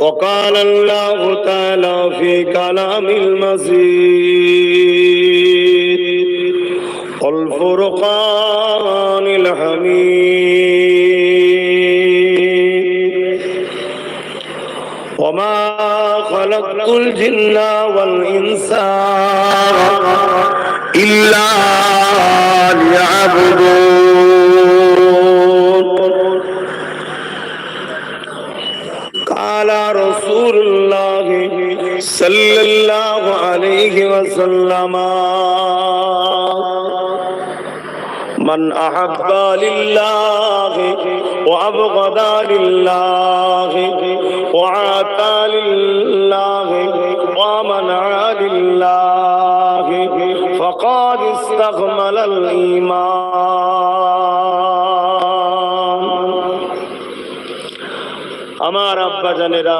وقال الله تعالى في كلام المزيد والفرقان الحميد. وما خلقت الجن والإنس إلا ليعبدون. صلى الله عليه وسلم من أحب لله وأبغض لله وعاتى لله ومنع لله فقد استكمل الإيمان আমার আব্বা জানেরা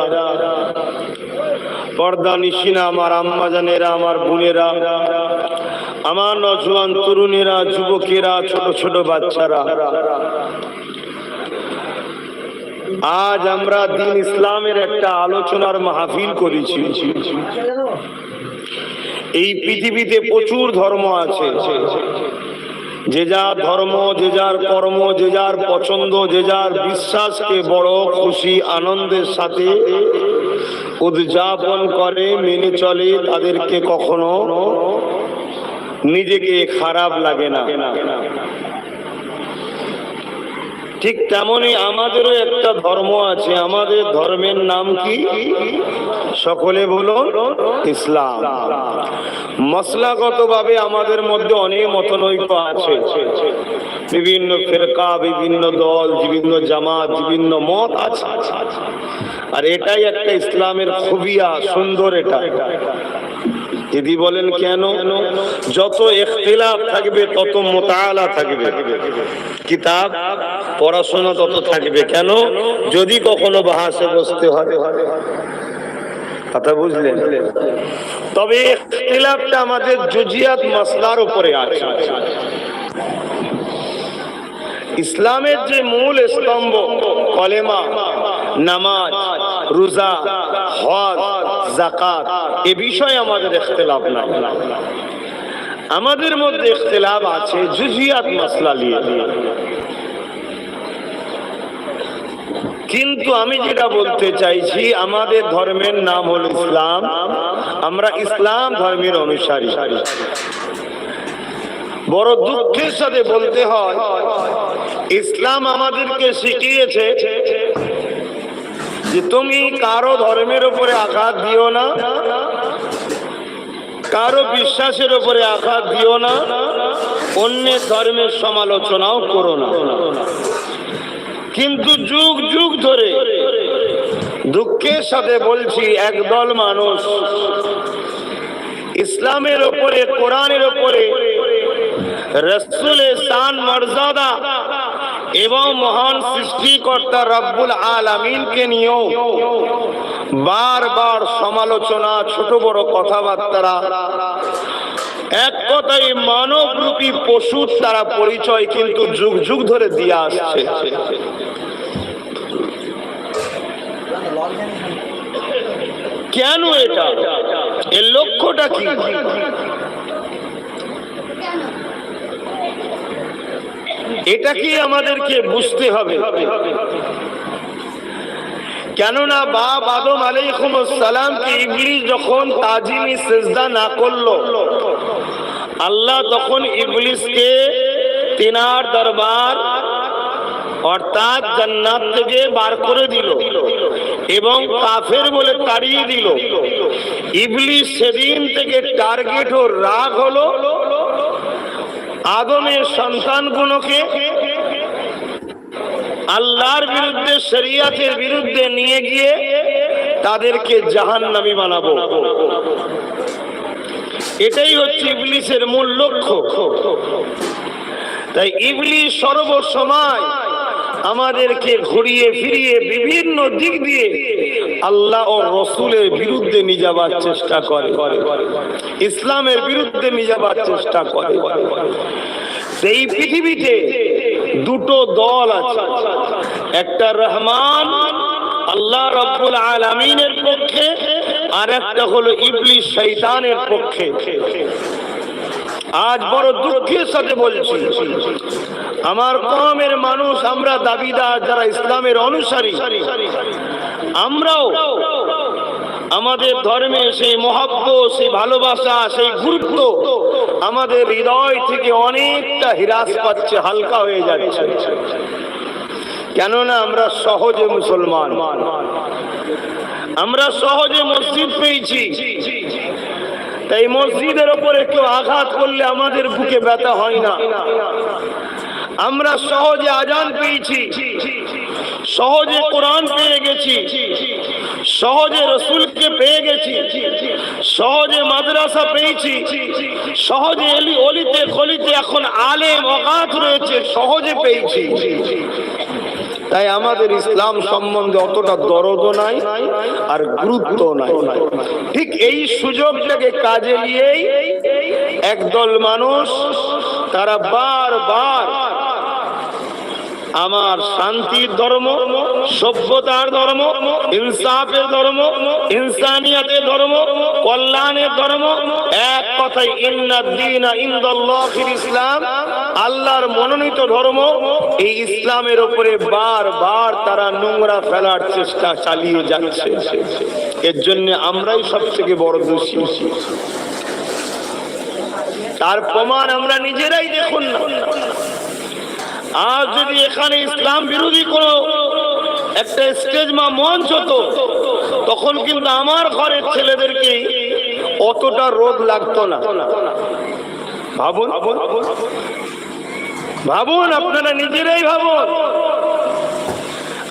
পর্দা নিশিনা, আমার আম্মা জানেরা, আমার বোনেরা, আমার নজওয়ান তরুণেরা, যুবকেরা, ছোট ছোট বাচ্চারা। আজ আমরা দিন ইসলামের একটা আলোচনার মাহফিল করেছি। এই পৃথিবীতে প্রচুর ধর্ম আছে। যে যার ধর্ম, যে যার কর্ম, যে যার পছন্দ, যে যার বিশ্বাসকে বড় খুশি, আনন্দের সাথে উদযাপন করে, মেনে চলে, তাদেরকে কখনো নিজেকে খারাপ লাগে না। ঠিক তেমনই আমাদেরও একটা ধর্ম আছে। আমাদের ধর্মের নাম কি? সকলে বলুন, ইসলাম। মশলাগত ভাবে আমাদের মধ্যে অনেক মতনৈক্য আছে। বিভিন্ন ফেরকা, বিভিন্ন দল, বিভিন্ন জামাত, বিভিন্ন মত আছে। আর এটাই একটা ইসলামের খুবিয়া, সুন্দর এটা। দিদি বলেন, কেন? যত ইখতিলাফ থাকবে, তত মোতালা থাকবে। কিতাব, পড়াশোনা তত থাকবে। কেন? যদি কখনো বাহাসে বসতে হয়। কথা বুঝলেন? তবে ইখতিলাফটা আমাদের জুজিয়াত মাসলার উপরে আছে। ইসলামের যে মূল স্তম্ভ, কলেমা, নামাজ রোজা, হজ জাকাত এ বিষয়ে আমাদের ইখতিলাফ নাই। আমাদের মধ্যে ইখতিলাফ আছে, জুজিয়াত মাসলা নিয়ে। কিন্তু আমি যেটা বলতে চাইছি, আমাদের ধর্মের নাম হল ইসলাম, আমরা ইসলাম ধর্মের অনুসারী। বড় দুঃখের সাথে বলতে হয়, ইসলাম আমাদেরকে শিখিয়েছে যে তুমি কারও ধর্মের উপরে আঘাত দিও না, কারও বিশ্বাসের উপরে আঘাত দিও না, অন্যের ধর্মের সমালোচনাও করো না। কিন্তু যুগ যুগ ধরে দুঃখের সাথে বলছি, একদল মানুষ ইসলামের ওপরে কোরআনের ওপরে রসুলের শান, মর্যাদা এবং মহান সৃষ্টিকর্তা রব্বুল আলমিনকে নিয়েও বারবার সমালোচনা, ছোট বড় কথাবার্তা এক কথায় মানব রূপী পশুর তারা পরিচয় কিন্তু যুগ যুগ ধরে দিয়ে আসছে। কেন এটা? এর লক্ষ্যটা কি? এটা কি আমাদেরকে বুঝতে হবে। কেননা বাপ আদম আলাইকুম সালামকে ইবলিস যখন তাজিমি সেজদা না করল, আল্লাহ তখন ইবলিসকে তিনার দরবার অর্থাৎ জান্নাত থেকে বার করে দিল এবং কাফের বলে তাড়িয়ে দিল। ইবলিস সেদিন থেকে টার্গেট ও রাগ হলো। আদমের সন্তানগুলোকে আল্লাহর বিরুদ্ধে, শরিয়াতের বিরুদ্ধে নিয়ে গিয়ে তাদেরকে জাহান নামি বানাবো। এটাই হচ্ছে ইবলিসের মূল লক্ষ্য। তাই ইবলিস সর্বসময় আমাদেরকে ঘুরিয়ে ফিরিয়ে বিভিন্ন দিক দিয়ে আল্লাহ ও রসুলের বিরুদ্ধে নিয়ে যাবার চেষ্টা করে। ইসলামের বিরুদ্ধে নিয়ে যাবার চেষ্টা করে। সেই পৃথিবীতে দুটো দল আছে। একটা রহমান, আল্লাহ রব্বুল আলমিনের পক্ষে, আর একটা হলো ইবলিস শৈতানের পক্ষে। আজ বড় দুঃখের সাথে বলছি আমার কমের মানুষ, আমরা দাবিদার যারা ইসলামের অনুসারী, আমরাও আমাদের ধর্মে সেই মহাব্ব সেই ভালোবাসা, সেই গুরুত্ব আমাদের হৃদয় থেকে অনেকটা হ্রাস পাচ্ছে, হালকা হয়ে যাচ্ছে। কেননা আমরা সহজে মুসলমান। আমরা সহজে মসজিদ পেয়েছি। তাই মসজিদের ওপরে কেউ আঘাত করলে আমাদের বুকে ব্যথা হয় না। আমরা সহজে আজান পেয়েছি। সহজে কোরআন পেয়ে গেছি। সহজে রসুলকে পেয়ে গেছি। সহজে মাদ্রাসা পেয়েছি। সহজে এলি অলিতে খলিতে এখন আলে অগাধ রয়েছে, সহজে পেয়েছি। তাই আমাদের ইসলাম সম্বন্ধে অতটা দরদ নাই আর গুরুত্ব নাই। ঠিক এই সুযোগটাকে কাজে নিয়েই একদল মানুষ তারা বারবার আমার শান্তির ধর্ম, সভ্যতার ধর্ম, ইনসাফের ধর্ম, ইনসানিয়াতের ধর্ম, কল্যাণের ধর্ম। এক কথায় ইসলাম, আল্লাহর মনোনীত ধর্ম। এই ইসলামের উপরে বারবার তারা নোংরা ফেলার চেষ্টা চালিয়ে যাচ্ছে। এর জন্য আমরাই সব থেকে বড় দোষী। তার প্রমাণ আমরা নিজেরাই দেখুন না। আর যদি এখানে ইসলাম বিরোধী কোন একটা স্টেজ বা মঞ্চ হতো, তখন কিন্তু আমার ঘরের ছেলেদেরকে অতটা রোদ লাগতো না। ভাবুন ভাবুন, আপনারা নিজেরাই ভাবুন।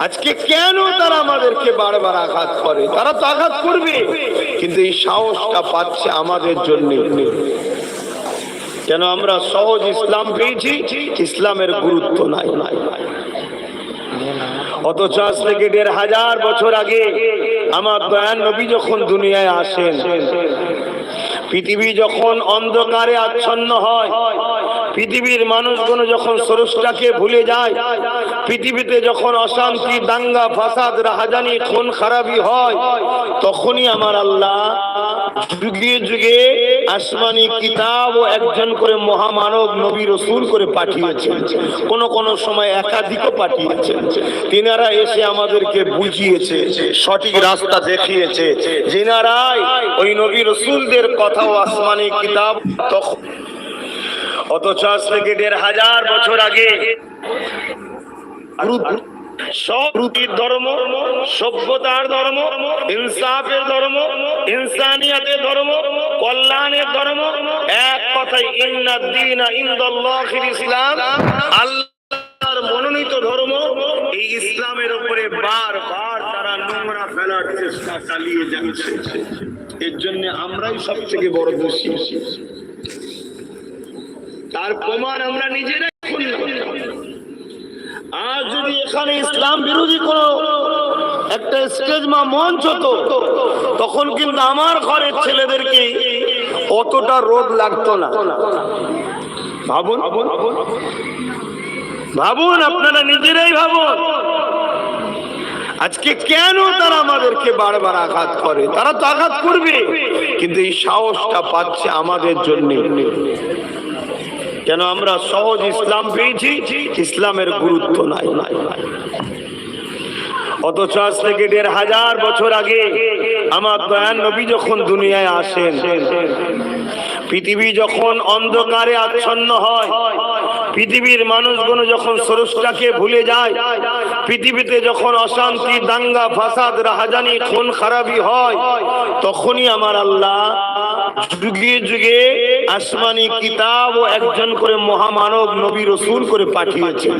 আজকে কেন তারা আমাদেরকে বারবার আঘাত করে? তারা তো আঘাত করবে, কিন্তু এই সাহসটা পাচ্ছে আমাদের জন্য। কেন আমরা সহজ ইসলাম পেয়েছি? ইসলামের গুরুত্ব নাই। নাই অথচ আজ থেকে দেড় হাজার বছর আগে আমার দয়ান নবী যখন দুনিয়ায় আসেন, পৃথিবী যখন অন্ধকারে আচ্ছন্ন হয়, পৃথিবীর মানুষগুলো যখন সরসটাকে ভুলে যায় পৃথিবীতে যখন অশান্তি, দাঙ্গা, ফাসাদ, রাহাজানি, খুন, খারাপি হয়, তখনই আমার আল্লাহ যুগে যুগে আসমানি কিতাব ও একজন করে মহামানব নবী রসুল করে পাঠিয়েছেন। কোন কোন সময় একাধিকও পাঠিয়েছেন। তিনারা এসে আমাদেরকে বুঝিয়েছে, সঠিক রাস্তা দেখিয়েছে। যেনারাই ওই নবী রসুলদের কথাও আসমানি কিতাব তখন অথচ আজ থেকে দেড় হাজার বছর আগে সব রুটির ধর্ম সভ্যতার ধর্ম ইনসাফের ধর্ম ইনসানিয়াতের ধর্ম কল্যাণের ধর্ম। এক কথায় ইন্নাদ্দিন ইন্দাল্লাহিল ইসলাম। আল্লাহর মনোনীত ধর্ম এই ইসলামের উপরে বারবার তারা নোংরা ফেলার চেষ্টা চালিয়ে যাচ্ছে। এর জন্য আমরাই সব থেকে বড় দোষী। তার প্রমাণ আমরা নিজেরাই এখানে ইসলাম বিরোধী কোন একটা স্টেজ মা মঞ্চ হতো তখন কিন্তু আমার ঘরের ছেলেদেরকে অতটা রোদ লাগতো না। ভাবুন ভাবুন, আপনারা নিজেরাই ভাবুন। আজকে কেন তারা আমাদেরকে বারবার আঘাত করে? তারা তো আঘাত করবে, কিন্তু এই সাহসটা পাচ্ছে আমাদের জন্য। কেন আমরা সহজ ইসলাম পেয়েছি? ইসলামের গুরুত্ব নাই। অথচ আজ থেকে দেড় হাজার বছর আগে আমার দয়ান নবী যখন দুনিয়ায় আসেন, পৃথিবী যখন অন্ধকারে আচ্ছন্ন হয়, পৃথিবীর মানুষগুলো যখন স্রষ্টাকে ভুলে যায়, পৃথিবীতে যখন অশান্তি, দাঙ্গা, ফাসাদ, রাহাজানি, খুন, খারাপি হয়, তখনই আমার আল্লাহ যুগে যুগে আসমানি কিতাব ও একজন করে মহামানব নবী রসুল করে পাঠিয়েছেন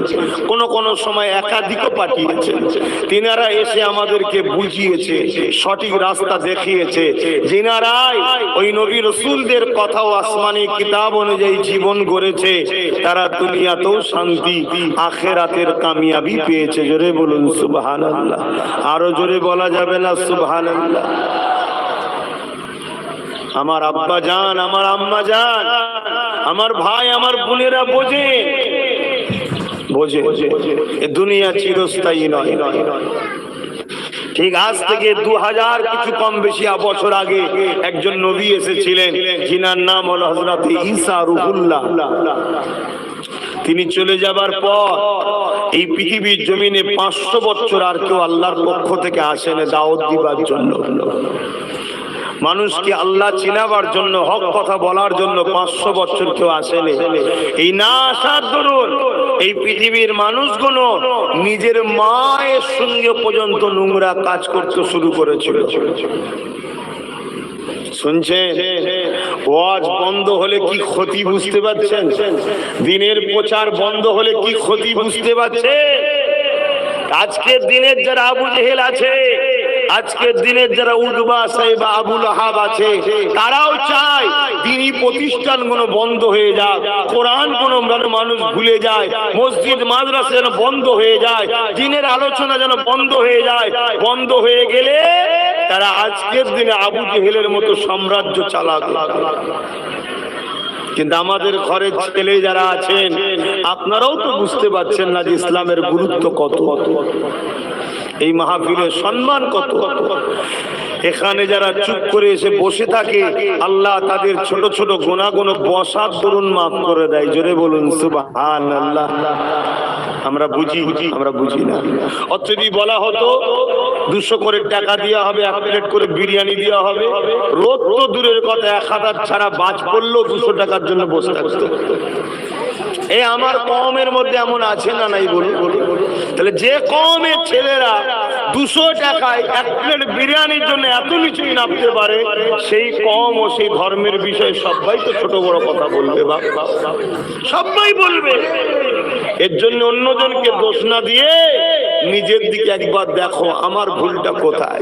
কোন কোন সময় একাধিকও পাঠিয়েছেন তিনারা এসে আমাদেরকে বুঝিয়েছে, সঠিক রাস্তা দেখিয়েছে। যিনারাই ওই নবী রসুলদের কথাও আসমানি কিতাব অনুযায়ী জীবন গড়েছে, তারা দুনিয়াতেও শান্তি, আখেরাতের কামিয়াবি পেয়েছে। জোরে বলুন সুবহান আরও জোরে বলা যাবে না সুবহান আল্লাহ আমার আব্বা যান আমার আম্মা জান, আমার ভাই, আমার বোনেরা বোঝে। বোঝে এ দুনিয়া চিরস্থায়ী নয়। ঠিক আজ থেকে দু হাজার কিছু কম বেশি বছর আগে একজন নবী এসেছিলেন যিনার নাম হল হজরত ঈসা রুহুল্লাহ। তিনি চলে যাবার পর এই পৃথিবীর জমিনে পাঁচশো বছর আর কেউ আল্লাহর পক্ষ থেকে আসেন দাওয়াত দিবার জন্য। মানুষকে আল্লাহ চিনাবার জন্য, হক কথা বলার জন্য পাঁচশো বছর কেউ আসেনি। এই না আসার দরুন, এই পৃথিবীর মানুষগুলো নিজের মায়ের সঙ্গে পর্যন্ত নোংরা কাজ করতে শুরু করেছিল। শুনছেন? ওয়াজ বন্ধ হলে কি ক্ষতি বুঝতে পারছেন? দিনের প্রচার বন্ধ হলে কি ক্ষতি বুঝতে পারছেন? আজকের দিনের যারা আবু জেহেল আছে আজকের দিনের যারা উদ্বা সাহেব আবুল আহাব আছে, তারাও চায় দিনী প্রতিষ্ঠানগুলো বন্ধ হয়ে যায় কোরআন কোন মানুষ ভুলে যায়, মসজিদ, মাদ্রাসা যেন বন্ধ হয়ে যায়, দিনের আলোচনা যেন বন্ধ হয়ে যায়, বন্ধ হয়ে গেলে তারা আজকের দিনে আবু জেহেলের মতো সাম্রাজ্য চালাক। কিন্তু আমাদের ঘরের ছেলে যারা আছেন, আপনারাও তো বুঝতে পারছেন না যে ইসলামের গুরুত্ব কত কত। এই মাহফিলের সম্মান কত? এখানে যারা চুপ করে এসে বসে থাকে, আল্লাহ তাদের ছোট ছোট গোনা গোনা বসার দরুন মাফ করে দেয়। জোরে বলুন সুবহান আল্লাহ আমরা বুঝি আমরা বুঝি না। যদি বলা হতো, দুশো করে টাকা দেওয়া হবে, এক প্লেট করে বিরিয়ানি দেওয়া হবে, রোদ তো দূরের কথা, এক হাজার ছাড়া বাজ পড়লেও দুশো টাকার জন্য বসে থাকতো। এই আমার কমের মধ্যে এমন আছে না নাই বলুন? তাহলে যে কমের ছেলেরা দুশো টাকায় এক প্লেট বিরিয়ানির জন্য এত নিচুই নামতে পারে, সেই কম ও সেই ধর্মের বিষয়ে সবাই তো ছোট বড় কথা বলবে বাপ। সবাই বলবে। এর জন্য অন্যজনকে দোষ না দিয়ে নিজের দিকে একবার দেখো, আমার ভুলটা কোথায়?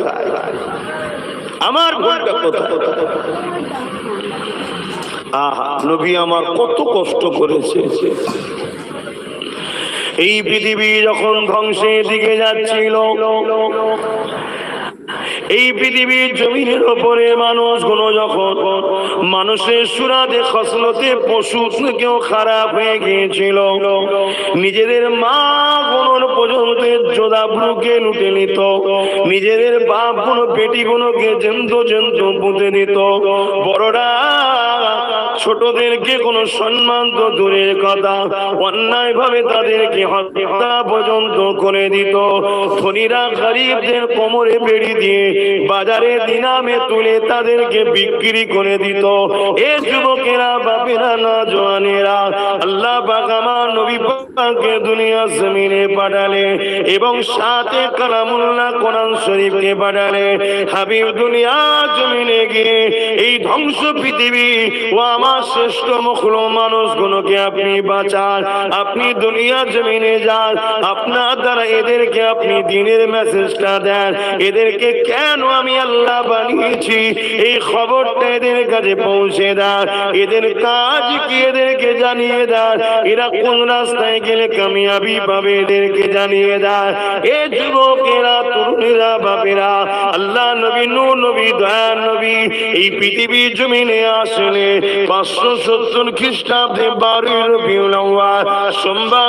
আমার ভুলটা কোথায়? নবী আমার কত কষ্ট করেছে। এই পৃথিবী যখন ধ্বংসের দিকে যাচ্ছিল, এই পৃথিবীর জমিনের ওপরে মানুষ মানুষগুলো যখন মানুষের সুরাতে খসলতে পশু কেউ খারাপ হয়ে গিয়েছিল, নিজেদের মা গুণ পর্যন্ত জোদাবুকে লুটে নিত, নিজেদের বাপগুলো পেটি গুলোকে জন্ত জন্ত পুঁতে দিত। বড়রা ছোটদেরকে কোনো সম্মান তো দূরের কথা? অন্যায় ভাবে তাদেরকে হত্যা পর্যন্ত করে দিত। ধনীরা গরিবদের কোমরে বেড়ি দিয়ে বাজারে দিনামে তুলে তাদেরকে বিক্রি করে দিত। এ যুবকেরা, বাপেরা না, জোয়ানেরা, আল্লাহ পাক আমার নবী পাককে দুনিয়া জমিনে পাঠালে এবং সাথে কালামুল্লাহ কোরআন শরীফকে পাঠালে। হাবিব দুনিয়া জমিনে গিয়ে এই ধ্বংস পৃথিবী ও আমার শ্রেষ্ঠ মখলো মানুষগুলোকে আপনি বাঁচান, আপনি দুনিয়া জমিনে যান, আপনার দ্বারা এদেরকে আপনি দিনের মেসেজটা দেন। এদেরকে কেন আমি আল্লাহ বানিয়েছি? এই খবরটা এদের কাছে পৌঁছে দেন, এদের কাজ কি এদেরকে জানিয়ে দেন? এরা কোন রাস্তায় গেলে কামিয়াবি পাবে এদেরকে জানিয়ে দেন? এ যুবকেরা, তরুণীরা, বাপেরা, আল্লাহ নবী নবী দয়া নবী, এই পৃথিবীর জমিনে আসলে পাঁচশো সত্তর খ্রিস্টাব্দে বারোই রবিউল আউয়াল সোমবার